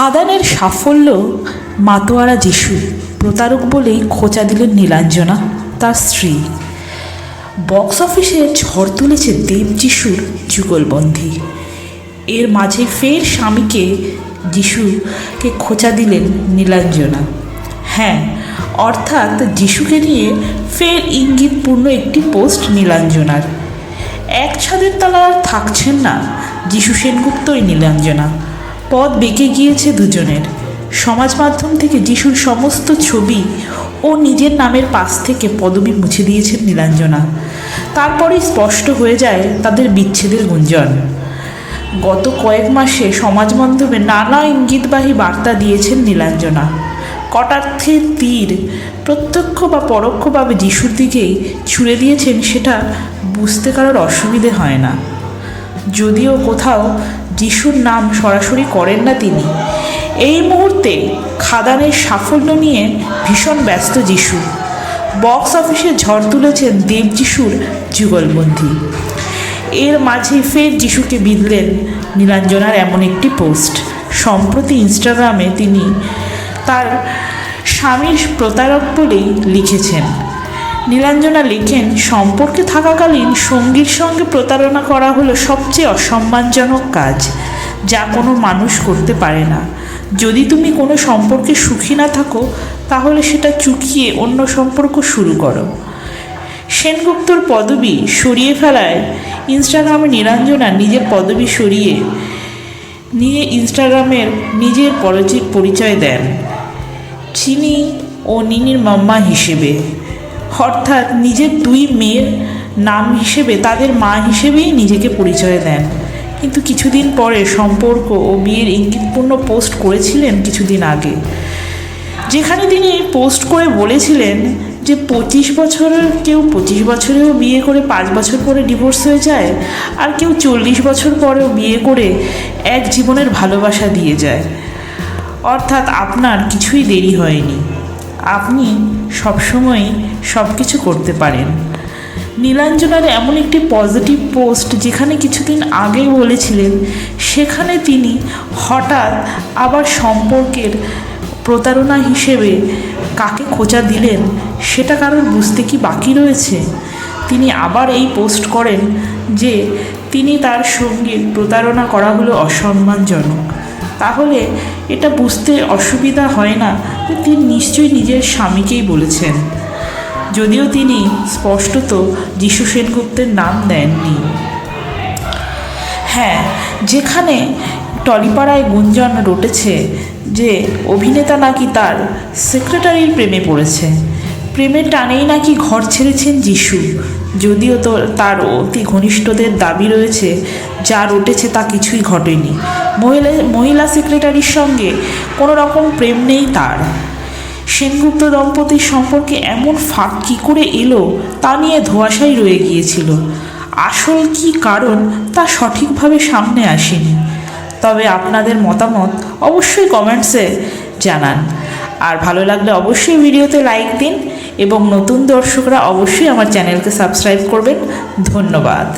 খাদানের সাফল্য মাতোয়ারা যিশু, প্রতারক বলেই খোঁচা দিলেন নীলাঞ্জনা, তার স্ত্রী। বক্স অফিসে ঝড় তুলেছে দেব যিশুর যুগলবন্ধী এর মাঝে ফের স্বামীকে যিশুকে খোঁচা দিলেন নীলাঞ্জনা। হ্যাঁ অর্থাৎ যিশুকে নিয়ে ফের ইঙ্গিতপূর্ণ একটি পোস্ট নীলাঞ্জনার। এক ছাদের তলা আর থাকছেন না যিশু সেনগুপ্তই নীলাঞ্জনা। পথ বেঁকে গিয়েছে দুজনের। সমাজ মাধ্যম থেকে যিশুর সমস্ত ছবি ও নিজের নামের পাশ থেকে পদবি মুছে দিয়েছেন নীলাঞ্জনা। তারপরেই স্পষ্ট হয়ে যায় তাদের বিচ্ছেদের গুঞ্জন। গত কয়েক মাসে সমাজ মাধ্যমে নানা ইঙ্গিতবাহী বার্তা দিয়েছেন নীলাঞ্জনা। কটার্থের তীর, প্রত্যক্ষ বা পরোক্ষভাবে যিশুর দিকেই ছুড়ে দিয়েছেন সেটা বুঝতে কারোর অসুবিধে হয় না। যদিও কোথাও যিশুর নাম সরাসরি করেন না তিনি। এই মুহূর্তে খাদানের সাফল্য নিয়ে ভীষণ ব্যস্ত যিশু। বক্স অফিসে ঝড় তুলেছেন দেব যিশুর যুগলবন্ধী এর মাঝে ফের যিশুকে বিঁধলেন নীলাঞ্জনার এমন একটি পোস্ট। সম্প্রতি ইনস্টাগ্রামে তিনি তার স্বামীর প্রতারক বলেই লিখেছেন। নীলাঞ্জনা লেখেন, সম্পর্কে থাকাকালীন সঙ্গীর সঙ্গে প্রতারণা করা হলো সবচেয়ে অসম্মানজনক কাজ, যা কোনো মানুষ করতে পারে না। যদি তুমি কোনো সম্পর্কে সুখী না থাকো, তাহলে সেটা চুকিয়ে অন্য সম্পর্ক শুরু করো। সেনগুপ্তর পদবি সরিয়ে ফেলায় ইনস্টাগ্রামে নীলাঞ্জনা নিজের পদবি সরিয়ে নিয়ে ইনস্টাগ্রামের নিজের পরিচয় দেন। চিনি ও নিনির মাম্মা হিসেবে। অর্থাৎ নিজের দুই মেয়ের নাম হিসেবে তাদের মা হিসেবেই নিজেকে পরিচয় দেন। কিন্তু কিছুদিন পরে সম্পর্ক ও বিয়ের ইঙ্গিতপূর্ণ পোস্ট করেছিলেন কিছুদিন আগে। যেখানে তিনি পোস্ট করে বলেছিলেন যে পঁচিশ বছরের, কেউ পঁচিশ বছরেও বিয়ে করে পাঁচ বছর পরে ডিভোর্স হয়ে যায় আর কেউ চল্লিশ বছর পরেও বিয়ে করে এক জীবনের ভালোবাসা দিয়ে যায়। অর্থাৎ আপনার কিছুই দেরি হয়নি। আপনি সবসময় সব কিছু করতে পারেন। নীলাঞ্জনার এমন একটি পজিটিভ পোস্ট যেখানে কিছুদিন আগে বলেছিলেন, সেখানে তিনি হঠাৎ আবার সম্পর্কের প্রতারণা হিসেবে কাকে খোঁচা দিলেন, সেটা কারোর বুঝতে কি বাকি রয়েছে? তিনি আবার এই পোস্ট করেন যে, তিনি তার সঙ্গে প্রতারণা করা হলো অসম্মানজনক। তাহলে এটা বুঝতে অসুবিধা হয় না। যে তিনি নিশ্চয়ই নিজের স্বামীকেই বলেছেন। যদিও তিনি স্পষ্টত যিশু সেনগুপ্তের নাম দেননি। হ্যাঁ যেখানে টলিপাড়ায় গুঞ্জন রটেছে যে অভিনেতা নাকি তার সেক্রেটারির প্রেমে পড়েছে। প্রেমের টানেই নাকি ঘর ছেড়েছেন যিশু। যদিও তো তার অতি ঘনিষ্ঠদের দাবি রয়েছে, যা রটেছে তা কিছুই ঘটেনি। মহিলা মহিলা সেক্রেটারির সঙ্গে কোনো রকম প্রেম নেই তার। সেনগুপ্ত দম্পতির সম্পর্কে এমন ফাঁক কী করে এলো তা নিয়ে ধোয়াশাই রয়ে গিয়েছিল। আসল কি কারণ তা সঠিকভাবে সামনে আসেনি। তবে আপনাদের মতামত অবশ্যই কমেন্টসে জানান। আর ভালো লাগলে অবশ্যই ভিডিওতে লাইক দিন। এবং নতুন দর্শকরা অবশ্যই আমার চ্যানেলকে সাবস্ক্রাইব করবেন। ধন্যবাদ।